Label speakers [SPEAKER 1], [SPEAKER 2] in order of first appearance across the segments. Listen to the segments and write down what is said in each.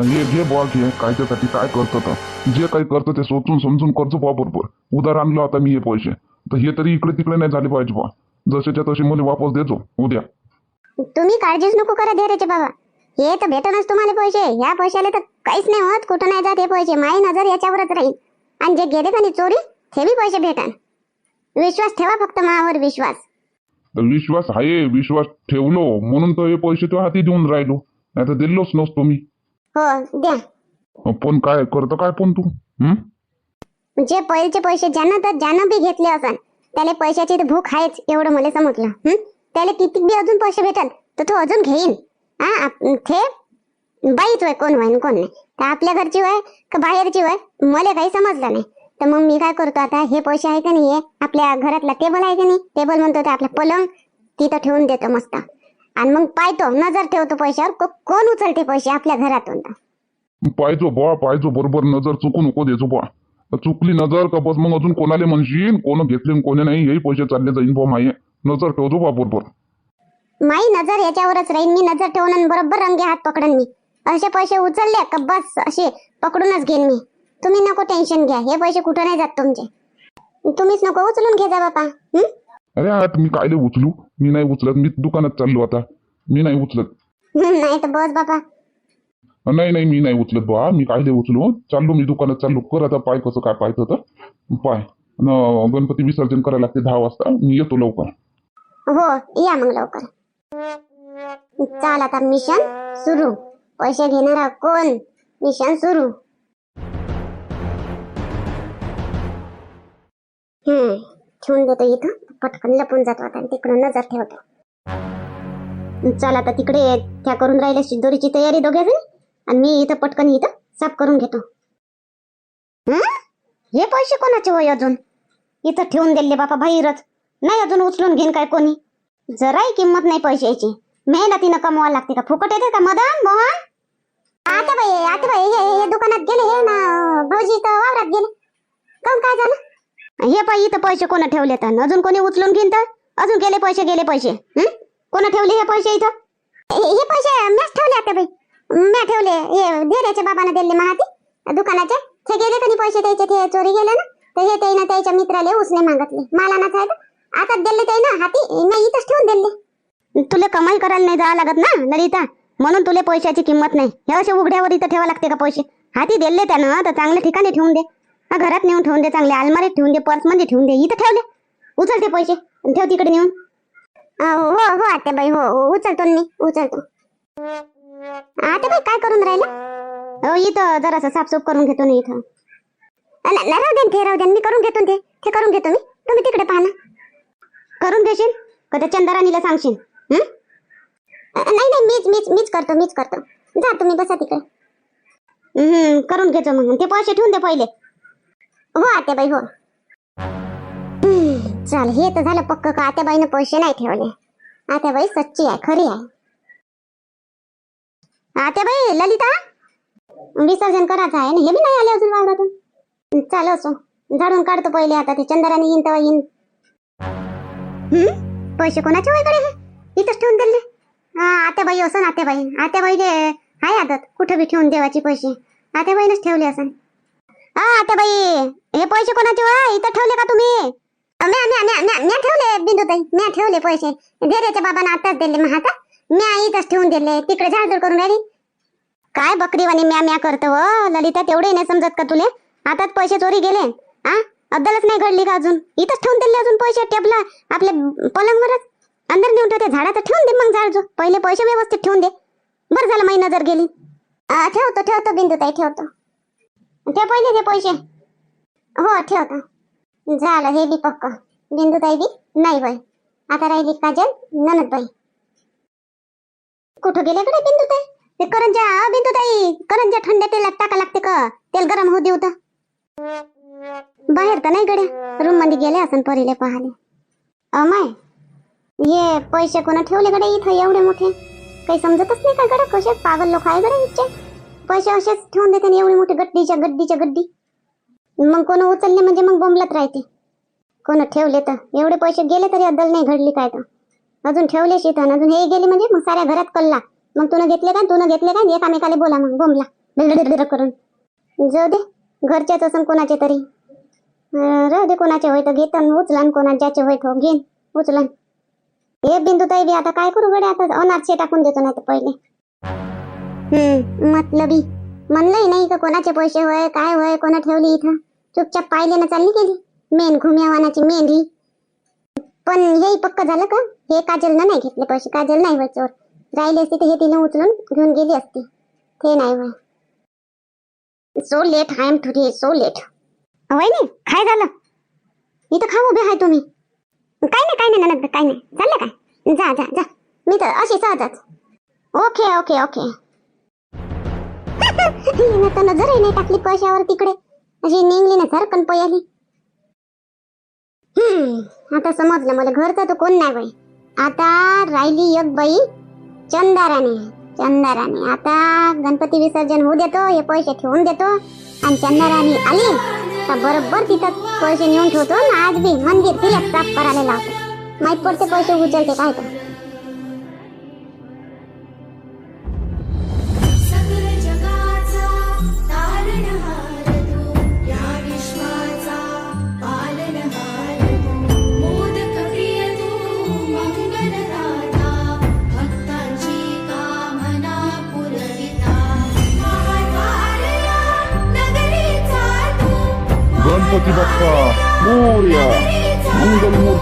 [SPEAKER 1] हे घे बुवा घे काय त्यासाठी काय करतं तर जे काही करतं ते सोचून समजून करतो बुवा बरोबर. उधार आणलं आता मी हे पैसे. तर हे तरी इकडे तिकडे नाही झाले पाहिजे बुवा. जसेच्या तसे मला वापस देतो उद्या.
[SPEAKER 2] तुम्ही काळजीच नको करा धीरेचे बाबा. हे तर भेटणच तुम्हाला पैसे. ह्या पैशाला तर काहीच नाही होत. कुठं नाही जात हे पैसे. माई नजर याच्यावरच राहील. आणि जे गेले का नाही चोरी ते बी पैसे भेटन. विश्वास ठेवा फक्त मावर विश्वास.
[SPEAKER 1] तर विश्वास आहे. विश्वास ठेवलो. म्हणून तर हे पैसे तो हाती देऊन राहिलो. नाही तर दिलोच नसतो मी.
[SPEAKER 2] हो द्या.
[SPEAKER 1] पण काय करतो काय पण तू?
[SPEAKER 2] जे पहिलेचे पैसे ज्यानं तर ज्यानं बी घेतले असन त्याला पैशाची तर भूक आहेच एवढं मला समजलं. हं? त्याला किती बी अजून पैसे भेटल तर तो अजून घेईन. हा आप- ते बाईच होय कोण होय कोण नाही. तर आपल्या घरची होय का बाहेरची होय मला काही समजलं नाही. तर मग मी काय करतो आता हे पैसे आहे का नाही हे? आपल्या घरातला टेबल आहे का नाही? टेबल म्हणतो ते आपला पलंग तिथं ठेवून देतो मस्त. आणि मग पाहतो नजर ठेवतो पैशावर को- कोण उचलते पैसे आपल्या घरातून? तर.
[SPEAKER 1] पाहिजो बुवा पाहिजो बरोबर नजर चुकू नको द्यायचो बुवा. चुकली नजर का बस मग अजून कोणाला म्हणशील कोण घेतले कोणी नाही? हेही पैसे चालले जाईन बुवा माये. नजर ठेवतो बुवा बरोबर.
[SPEAKER 2] माई नजर याच्यावरच राहील मी नजर ठेवून आणि बरोबर रंगे हात पकडन मी. असे पैसे उचलले का बस असे पकडूनच घेईन मी. तुम्ही नको टेन्शन घ्या हे पैसे कुठं नाही जात तुमचे. तुम्हीच नको उचलून घे जा बापा हं?
[SPEAKER 1] अरे आता मी कायले उचलू? मी नाही उचलत. मी दुकानात चाललो आता. मी नाही उचलत.
[SPEAKER 2] नाही तर बस बापा.
[SPEAKER 1] नाही नाही मी नाही उचलत बा. मी कायले उचलू चाललो. मी दुकानात चाललो. कर आता पाय कसं काय पाहायचं तर. पाय. न गणपती विसर्जन करायला लागते दहा वाजता. मी येतो लवकर.
[SPEAKER 2] हो या मग लवकर. चाल आता मिशन सुरू. पैसे घेणारा कोण? मिशन सुरू. हम्म ठेवून देतो इथं. पटकन लपून जातो आता आणि तिकडून नजर ठेवतो. चल आता तिकडे त्या करून राहिल्या शिदोरीची तयारी दोघे जण. आणि मी इथं पटकन इथं साफ करून घेतो. हे? पैसे कोणाचे होय अजून? इथं ठेवून दिले बापा बाहेरच. नाही अजून उचलून घेईन काय कोणी? जराही किंमत नाही पैशाची. मेहनतीनं कमवायला लागते का? फुकट येते का? मदन मोहन? आता बाई आता बाई हे हे दुकानात गेले हे ना भाऊजी तर वावरात गेले. काऊन काय झालं? हे पाय इथं पैसे कोणा ठेवले तर अजून कोणी उचलून घेईन तर? अजून गेले पैसे गेले पैसे. कोण ठेवले हे पैसे इथं? हे पैसे मॅच ठेवले आता बाई. म्या ठेवले हे धीरेच्या बाबानं दिले महाती. दुकानाचे. हे गेले कधी पैसे द्यायचे ते चोरी गेले ना? तर हे त्यानं त्याच्या मित्राले उसने मागतले. मला ना साहेब आता दिले ते ना हाती. मी इथंच ठेवून दिले. तुला कमाई करायला नाही जावं लागत ना ललिता? म्हणून तुला पैशाची किंमत नाही. हे असे उघड्यावर इथं ठेवा लागते का पैसे? हाती दिले त्यानं तर चांगल्या ठिकाणी ठेवून दे. घरात नेऊन ठेवून दे चांगले अलमारीत ठेवून दे पर्समध्ये ठेवून दे इथं ठेवले उचल ते पैसे ठेव तिकडे नेऊन. हो हो आत्या बाई हो हो, उचलतो मी उचलतो. आता बाई काय करून राहिला हो इथं जरासं साफसूफ करून घेतो ना इथं. राहू दे ते राहू दे मी करून घेतो ते. ते करून घेतो मी. तुम्ही तिकडे पाहा करून घेशील का ते चंदराणीला सांगशील? नाही नाही मीच मीच मीच करतो मीच करतो. जा तुम्ही बसा तिकडे. हम्म करून घेतो मग. ते पैसे ठेवून दे पहिले. हो आत्याबाई हो. चल हे तर झालं पक्क का आत्याबाईनं पैसे नाही ठेवले. आत्याबाई सच्ची आहे खरी आहे. आत्याबाई ललिता? विसर्जन करायचं आहे ना? हे बी नाही आले अजून वावरातून? चाल असो. झाडून काढतो पहिले आता ते. चंदराने येईन तेव्हा येईन. हम्म? पैसे कोणाच्या वयकडे हो हे इथंच ठेवून दिले. हा आत्याबाई असं आत्याबाई. आत्याबाई जे आहे आदत कुठं बी ठेवून देवाचे पैसे. आत्याबाईनच ठेवले असं हा बाई हे पैसे कोणाचे वय इथं ठेवले का तुम्ही? म्या म्या म्या म्या म्या ठेवले म्या ठेवले पैसे. धैर्याच्या बाबांना आताच दिले मग आता. म्या इथंच ठेवून दिले तिकडे झाडझूड करून राहिली. काय बकरीवाणी म्या म्या करतो व? ललिता तेवढे नाही समजत का तुले? आताच पैसे चोरी गेले. आ? अद्दलच नाही घडली का अजून? इथंच ठेवून दिले अजून पैसे टेबला आपल्या पलंगवरच. अंदर नेऊन ठेवते झाडाचं ठेवून दे मग झाड जो पहिले पैसे व्यवस्थित ठेवून दे. बरं झालं माही नजर गेली. ठेवतो ठेवतो ठेवतो बिंदुताई ठेवतो. ठेव पहिले ते पैसे. हो ठेवतो. झालं हे बी पक्क. बिंदुताई बी नाही बाई. आता राहिली काजल ननद बाई कुठं गेले कडे बिंदुताई? ते करंजा बिंदुताई. करंजा थंड तेलात टाका लागते का तेल गरम होऊ देऊ तर. बाहेर तर नाही गड्या. रूममध्ये गेले असं परीले पाहाले अमाय हे पैसे कोणा ठेवले गड्या इथं? एवढे मोठे. काही समजतच नाही का गड्या? कसे पागल लोक आहे गड्या इथे पैसे असेच ठेवून देते ना एवढी मोठी गड्डीच्या गड्डीच्या गड्डी. मग कोण उचलले म्हणजे मग बोंबलत राहते. कोण ठेवले तर? एवढे पैसे गेले तरी अदल नाही घडली काय तर. अजून ठेवले शितन अजून हे गेले म्हणजे मग साऱ्या घरात कल्ला. मग तुनं घेतले का? तुनं घेतले का? एकामेकाला बोला मग बोंबला. बिलबिल करून. जाऊ दे घरच्याच असं कोणाचे तरी. राहू दे कोणाचे होय तर घेतन उचलन कोणा ज्याचे होय तो घेईन उचलन. हे बिंदू ताई बी आता काय करू गडे आता अनारसे टाकून देतो नाही तर पहिले. हम्म. मतलबी. म्हणलंही नाही का कोणाचे पैसे होय काय होय कोणा ठेवली इथं? चुपचाप पाहिले ना चालली गेली. मेन घुम्यावानाची मेंढी. पण हेही पक्क झालं का? हे काजलनं नाही घेतले पैसे. काजल नाही होय चोर. राहिले असते तर हे तिला उचलून घेऊन गेली असती. ते नाही होय. So late I am today so late. नाही काय झालं. इथं खा उभे आहे तुम्ही. काय नाही काय नाही ननद काय नाही. चाललं काय? जा जा जा. मी तर अशी सहजच ओके ओके ओके. हिनं तर नजरही नाही टाकली पैशावर तिकडे अशी निघली ना झरकन पयाली. हम्म आता समजलं मला घरचा तो कोण नाही बाई. आता राहिली एक बाई चंदाराणी चंदाराणी आता गणपती विसर्जन होऊ देतो हे पैसे ठेवून देतो आणि चंदाराणी आली तर बरोबर तिथं पैसे नेऊन ठेवतो आज बी मंदिर तिला प्राप्त करायला लावतो. माहीत पडते पैसे उचलते काय तर.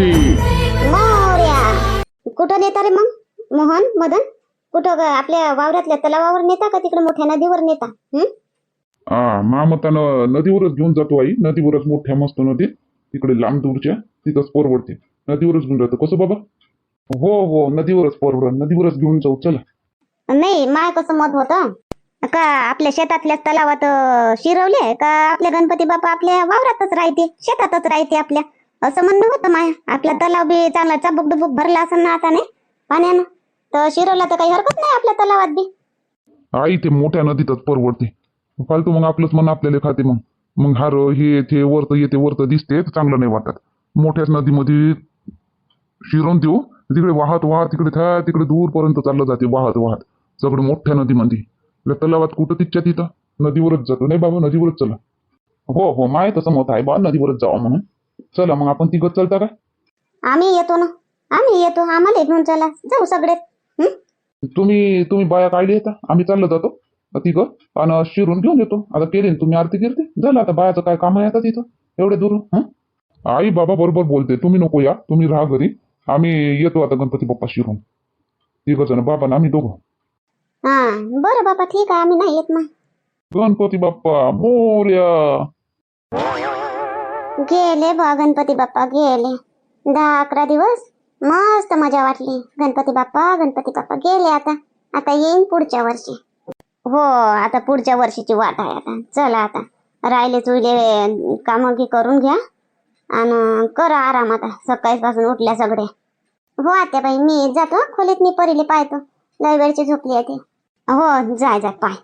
[SPEAKER 1] मोर्या
[SPEAKER 2] कुठं नेता रे मग? मोहन मदन? कुठं ग- आपल्या वावरातल्या तलावावर नेता का तिकडे मोठ्या नदीवर नेता? हं?
[SPEAKER 1] हा मामतानं नदीवरच घेऊन जातो आई. नदीवरच मोठ्या मस्त नदी. तिकडे लांब दूरच्या तिथंच परवडते नदीवरच घेऊन जातो. कसं बाबा? हो हो नदीवरच परवड नदीवरच घेऊन जाऊ. चला.
[SPEAKER 2] नाही माय कसं मत होतं? का आपल्या शेतातल्या तलावात अं, शिरवले? का आपल्या गणपती बाप्पा आपल्या वावरातच राहते? शेतातच राहते आपल्या? असं म्हणणं होतं माय. आपला तलाव बी चांगला चबुक डुबुक भरला असं ना आता नाही. पाण्यानं. तर शिरवला तर काही हरकत नाही आपल्या तलावात बी.
[SPEAKER 1] आई ते मोठ्या नदीतच परवडते. फालतू मग आपलंच मन आपल्याला खाते मग. मग हार हे ते वरत येते वरत दिसते तर चांगलं नाही वाटत. मोठ्याच नदीमध्ये शिरून देऊ. तिकडे वाहत वाहत तिकडे था तिकडे दूरपर्यंत चाललं जाते वाहत वाहत. सगळं मोठ्या नदीमध्ये. आपल्या तलावात कुठं तिच्या तिथं? नदीवरच जातो. नाही बाबा नदीवरच चला. हो हो माय तसं मत आहे बा. नदीवरच जावं म्हणून. चला मग आपण तिघत चालता का?
[SPEAKER 2] आम्ही येतो ना. आम्ही येतो. आम्हाला घेऊन चला. जाऊ सगळे?
[SPEAKER 1] तुम्ही तुम्ही बाया काढली येता? आम्ही चाललो जातो. तिघं. आणि शिरून घेऊन येतो. आता केली ना तुम्ही आरती गिरती? झालं आता बायाचं काय काम आहे आता तिथं एवढे दूर हं? आई बाबा बरोबर बोलते. तुम्ही नको या. तुम्ही राहा घरी. आम्ही येतो आता गणपती बाप्पा शिरून. तिघ जण. बाबा ना आम्ही दोघं.
[SPEAKER 2] हा. बरं बाबा ठीक आहे. आम्ही नाही येत ना
[SPEAKER 1] गणपती बाप्पा मोर्या.
[SPEAKER 2] गेले बा गणपती बाप्पा गेले. दहा अकरा दिवस मस्त मजा वाटली. गणपती बाप्पा गणपती बाप्पा गेले आता. आता येईन पुढच्या वर्षी. हो आता पुढच्या वर्षीची वाट आहे आता. चला आता. राहिले चुले कामं की करून घ्या. आणि करा आराम आता. सकाळीपासून उठल्या सगळे. हो आत्या बाई मी जातो. खोलीत मी परीले पाहतो. लय वेळची झोपली आहे ती. हो जाय जाय पाय.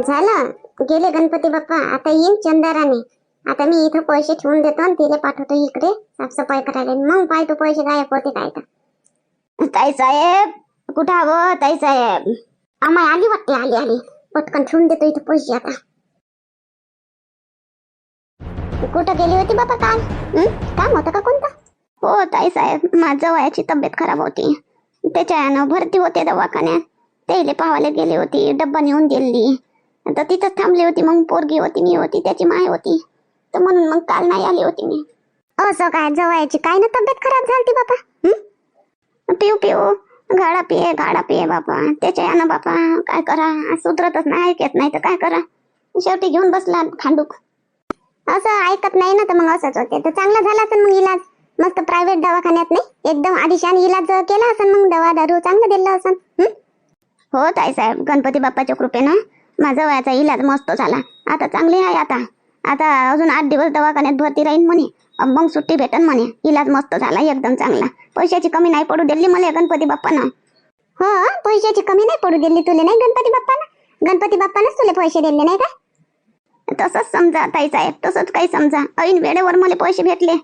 [SPEAKER 2] झालं? गेले गणपती बाप्पा आता येईन चंदाराने. आता मी इथं पैसे ठेवून देतो आणि तिला पाठवतो इकडे साफसफाई करायला. मग पाय तो पैसे गायब होते काय तर. ताई साहेब कुठं हवं ताई साहेब. आम्हाला आली वाटते आली आली. पटकन ठेवून देतो इथं पैसे आता. कुठं गेली होती बाबा काल? काम होतं का कोणतं? हो ताई साहेब. माझ्या वयाची तब्येत खराब होती. त्याच्यानं भरती होते दवाखान्यात. त्याला पाहायला गेली होती डब्बा नेऊन दिली तर तिथंच थांबली होती मग पोरगी होती मी होती त्याची माय होती. तर म्हणून मग काल नाही आली होती मी. असं काय जवळची काय ना तब्येत खराब झाली बापा? हं? पिऊ पिऊ. गाडा पिये गाडा पिये बापा. त्याच्या यानं बापा काय करा? सुधरतच नाही ऐकत नाही तर काय करा? शेवटी घेऊन बसला खांडूक. असं ऐकत नाही ना तर मग असंच होते. तर चांगला झाला असेल मग इलाज. मस्त प्रायव्हेट दवाखान्यात नाही? एकदम आदिशान इलाज केला असेल मग दवा दारू चांगलं दिलं असेल. हं? हो ताई साहेब. गणपती बाप्पाच्या कृपेनं माझा वयाचा इलाज मस्त झाला. आता चांगली आहे आता. आता अजून आठ दिवस दवाखान्यात भरती राहीन म्हणे. मग सुट्टी भेटन म्हणे. इलाज मस्त झाला एकदम चांगला. पैशाची कमी नाही पडू दिली मला गणपती बाप्पानं. हो पैशाची कमी नाही पडू दिली तुले नाही गणपती बाप्पानं? गणपती बाप्पानंच तुले पैसे दिले नाही का? तसंच समजा ताई साहेब तसंच काही समजा. ऐन वेळेवर मला पैसे भेटले.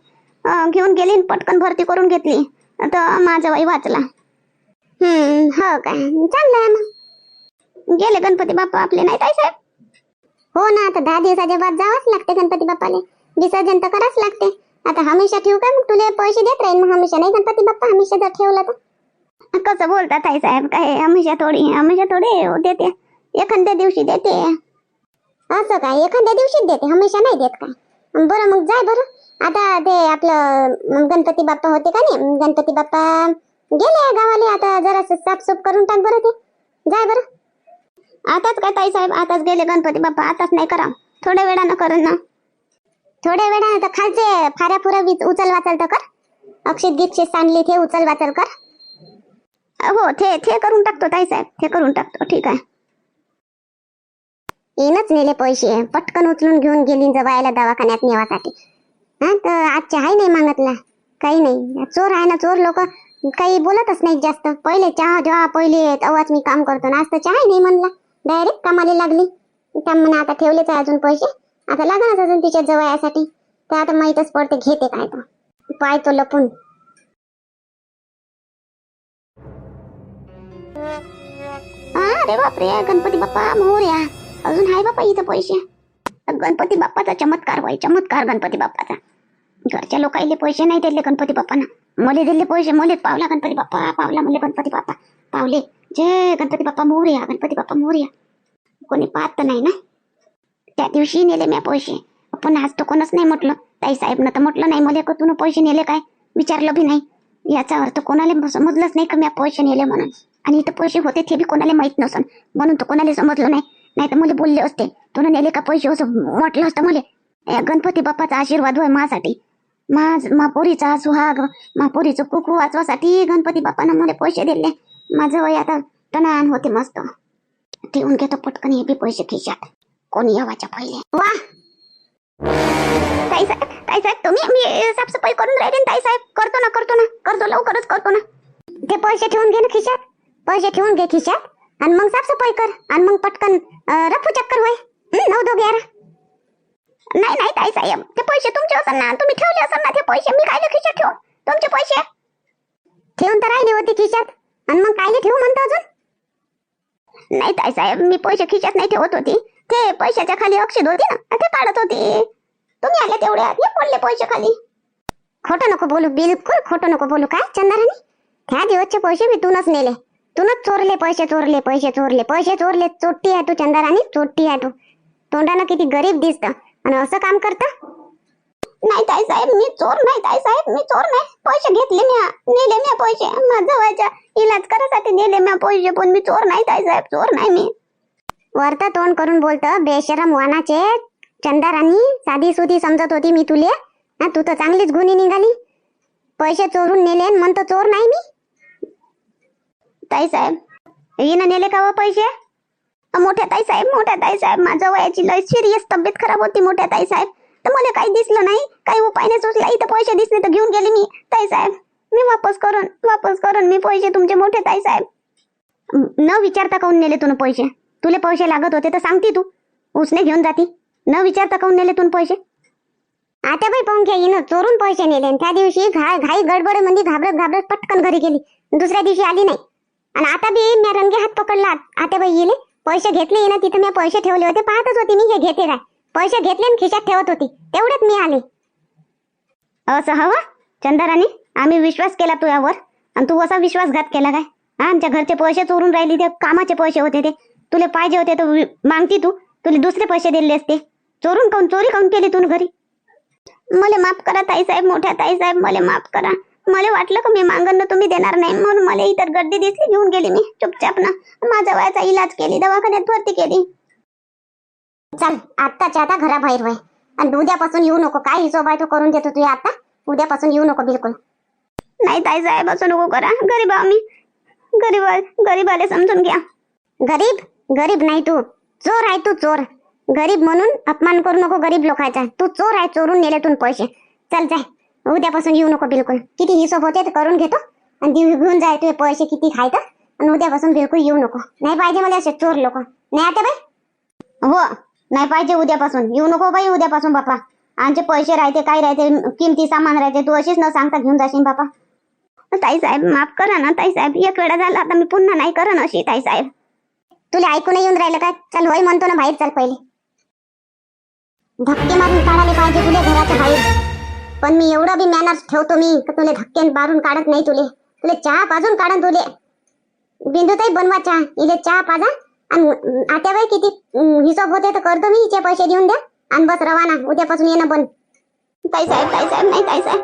[SPEAKER 2] घेऊन गेली पटकन भरती करून घेतली. तर माझा वय वाचला. हम्म हो काय. चांगलं आहे मग. गेले गणपती बाप्पा आपले नाही ताई साहेब? हो ना आता दहा दिवसाच्या बाद जावंच लागते गणपती बाप्पाले. विसर्जन तर करावंच लागते. आता हमेशा ठेवू का मग? तुले पैसे देत राहील मग हमेशा नाही गणपती बाप्पा? हमेशा जर ठेवला तर? कसं बोलता ताई साहेब? काय हमेशा थोडी हमेशा थोडे देते. एखाद्या दिवशी देते. असं काय? एखाद्या दिवशीच देते हमेशा नाही देत काय? बरं मग जाय बरं. आता ते आपलं गणपती बाप्पा होते का नाही? गणपती बाप्पा गेले गावाले आता जरा साफसूफ करून टाक बरं ते. जाय बरं. आताच काय ताई साहेब आताच गेले गणपती बाप्पा आताच नाही करा. थोड्या वेळानं करून ना. थोड्या वेळानं तर खालचे फाऱ्या फुऱ्या वीज उचल वाचल तर कर. अक्षित गिक्षित सांडली ते उचल वाचल कर. हो ते ते करून टाकतो ताई साहेब ते करून टाकतो ठीक आहे. येणच नेले पैसे पटकन उचलून घेऊन गेली जवायला दवाखान्यात नेवासाठी. हा तर आजचे आहे नाही मागतला काही नाही. चोर आहे ना चोर लोक काही बोलतच नाहीत जास्त. पहिले चहा जेव्हा पहिले तेव्हाच मी काम करतो ना आज तर चहा नाही म्हणला. डायरेक्ट कामाला लागली. त्या म्हणा आता ठेवलेच आहे अजून पैसे. आता लागणारच अजून तिच्या जवयासाठी तर आता माहीतच पडते घेते काय तर पाहतो लपून. अरे बापरे गणपती बाप्पा मोर्या. अजून हाय बाप्पा इथं पैसे. गणपती बाप्पाचा चमत्कार बाई चमत्कार गणपती बाप्पाचा. घरच्या लोकांना पैसे नाही दिले गणपती बाप्पानं. मले दिले पैसे मले पावला गणपती बाप्पा पावला मले गणपती बाप्पा. पावले. जय गणपती बाप्पा मोर्या गणपती बाप्पा मोर्या कोणी पाहत तर नाही ना त्या दिवशी नेले म्या पैसे पण आज तर कोणच नाही म्हटलं ताई साहेबनं तर म्हटलं नाही मला तू पैसे नेले काय विचारलं बी नाही याचा अर्थ कोणाला समजलंच नाही का म्या पैसे नेले म्हणून आणि इथं पैसे होते ते बी कोणाला माहीत नसन म्हणून तर कोणाला समजलं नाही नाही तर मुले बोलले असते तुला नेले का पैसे असं म्हटलं असतं मुले गणपती बाप्पाचा आशीर्वाद होय माझ्यासाठी माझ महापोरीचा सुहाग महापोरीचं कुकू वाचवासाठी गणपती बाप्पानं मला पैसे दिले माझं वय आता टणान होते मस्त. ठेवून घेतो पटकन हे बी पैसे खिशात. कोणी यावाच्या पहिले. वा! ताई साहेब ताई साहेब तुम्ही मी साफसफाई करून राहिले ना, ताई साहेब. करतो ना करतो ना. करतो लवकरच करतो ना. ते पैसे ठेवून घे ना खिशात. पैसे ठेवून घे खिशात. आणि मग साफसफाई कर. आणि मग पटकन रफू चक्कर होय. नऊ दो ग्यारा नाही नाही ताई साहेब. ते पैसे तुमचे असेल ना. तुम्ही ठेवले असेल ना ते पैसे. मी काय खिशात ठेवू तुमचे पैसे. ठेवून तर राहिले होते खिशात. आणि मग कायले ठेवू म्हणतो अजून? नाही ताई साहेब मी पैसे खिशात नाही ठेवत होती. ते पैशाच्या खाली अक्षित होती ना ते काढत होती. तुम्ही आले तेवढ्यात हे पडले पैसे खाली. खोटं नको बोलू बिलकुल खोटं नको बोलू काय चंद्राने त्या दिवसचे पैसे मी तूनच नेले. तूनच चोरले पैसे चोरले पैसे चोरले पैसे चोरले चोट्टी आहे तू चंद्रानी चोट्टी आहे तू. तोंडानं किती गरीब दिसत. आणि असं काम करतं? नाही ताई साहेब मी चोर नाही ताई साहेब मी चोर नाही. पैसे घेतले मी नेले मी पैसे. माझ्या इलाज करायसाठी नेले मी पैसे पण मी चोर नाही ताई साहेब चोर नाही मी. वरत तोंड करून बोलत बेशरम वानाचे चंदारानी साधी सुधी समजत होती मी तुले. हा तू तर चांगलीच गुन्हे निघाली. पैसे चोरून नेले म्हणतो चोर नाही मी. ताई साहेब हिनं नेले का व पैसे? मोठ्या ताई साहेब मोठ्या ताई साहेब माझ्या वयाची लय सिरियस तब्येत खराब होती मोठ्या ताई साहेब. तर मला काही दिसलं नाही. काही उपाय नाही सुचला इथं पैसे दिसले तर घेऊन गेले मी. ताई साहेब मी वापस करून वापस करून मी पैसे तुमचे मोठे ताई साहेब. न- विचारता काऊन नेले तुन पैसे? तुले पैसे लागत होते तर सांगती तू. उसने घेऊन जाती. न विचारता काऊन नेले तुन पैसे? आता बाई पाहून घ्या हिनं चोरून पैसे नेले त्या दिवशी घा घाई गडबड म्हणजे घाबरत घाबरत पटकन घरी गेली. दुसऱ्या दिवशी आली नाही. आणि आता बी मी रंगे हात पकडला. आता बाई येले. पैसे घेतले ना तिथं मी पैसे ठेवले होते. पाहतच होती मी हे घेते काय? पैसे घेतले आणि खिशात ठेवत होती. तेवढेच मी आले. असं हवं? चंदाराणी आम्ही विश्वास केला तुझ्यावर. आणि तू असा विश्वासघात केला काय? हा आमच्या घरचे पैसे चोरून राहिले ते कामाचे पैसे होते ते. तुले पाहिजे होते तर मागती तू. तुला दुसरे पैसे दिले असते. चोरून काऊन चोरी काऊन केली तू घरी? मला माफ करा ताई साहेब मोठ्या ताई साहेब मला माफ करा. मला वाटलं का मी मागणं तुम्ही देणार नाही म्हणून मला इतर गर्दी दिसली घेऊन गेली मी चुपचाप ना. माझ्या वयाचा इलाज केली दवाखान्यात भरती केली. चल आत्ताच्या आता घराबाहेर वय. आणि उद्यापासून येऊ नको काय हिशोब आहे तो करून देतो तू आता? उद्यापासून येऊ नको बिलकुल. नाही ताई साहेब असं नको करा. गरीब आम्ही गरीब गरीबाले समजून घ्या. गरीब? गरीब नाही तू. चोर आहे तू चोर. गरीब म्हणून अपमान करू नको गरीब लोकांचा. तू चोर आहे चोरून नेल्यातून पैसे. चल जाय. उद्यापासून येऊ नको बिलकुल. किती हिशोब होते ते करून घेतो. आणि घेऊन जाय तुझे पैसे किती खायचं. आणि उद्यापासून बिलकुल येऊ नको. नाही पाहिजे मला असे चोर लोक. नाही आता बाई? हो. नाही पाहिजे उद्यापासून. येऊ नको बाई उद्यापासून बापा आमचे पैसे राहते काय राहते किमती सामान राहते तू अशीच न सांगता घेऊन जाशील बापा ताई साहेब माफ करा ना ताई साहेब. एक वेळा झाला आता मी पुन्हा नाही करन अशी ताई साहेब. तुला ऐकून येऊन राहिलं काय चल होय म्हणतो ना बाहेर चल पहिले. धक्के मारून काढायला पाहिजे तुले घराच्या बाहेर. पण मी एवढं बी मॅनर्स ठेवतो मी का तुले धक्के मारून काढत नाही तुले. तुले चहा पाजून काढन तुले. बिंदुताई बनवा चहा इले चहा पाजा. आणि आता किती हिशोब होते तर करतो मी हिचे पैसे देऊन द्या. आणि बस रवाना उद्यापासून येणं पण ताई साहेब ताई साहेब नाही ताई साहेब.